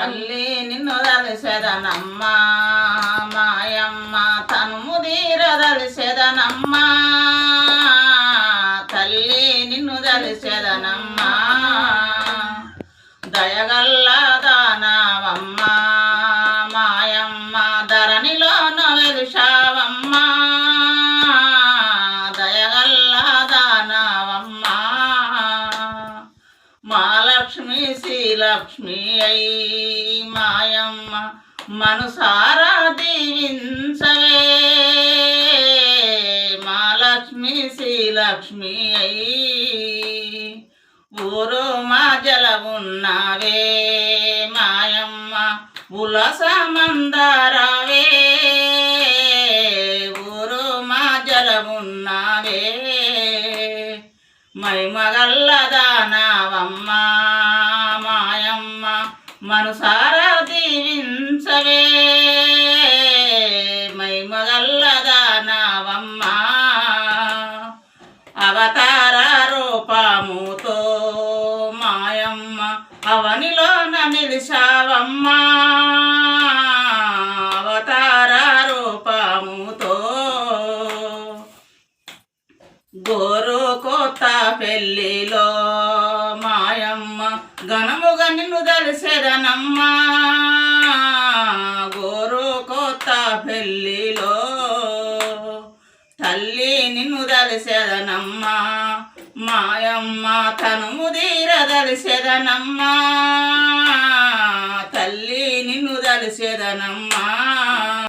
తల్లి నిన్ను దలిసెదనమ్మా మాయమ్మ తను ముదీర దలిసెదనమ్మా తల్లి నిన్ను దలిసెదనమ్మా. దయగల్లా మా లక్ష్మి శ్రీలక్ష్మి అయి మాయమ్మ మనసారా దీవించవే. మా లక్ష్మి శ్రీలక్ష్మి అయి ఊరు మా జల మాయమ్మ ఉలస మందారవే. ఊరు మా జల ఉన్నావే మాయమ్మ మనుసార దీవించవే మైమగల్లదానావమ్మ అవతార రూపముతో మాయమ్మ అవనిలోన నిలిచావమ్మా అవతార రూపముతో గోరు పెళ్ళిలో మాయమ్మ ఘనముగా నిన్ను దలిసెదనమ్మా గోరు కొత్త పెళ్ళిలో తల్లి నిన్ను దలిసెదనమ్మా మాయమ్మ తను ముదీర దలిసెదనమ్మా తల్లి నిన్ను దలిసెదనమ్మా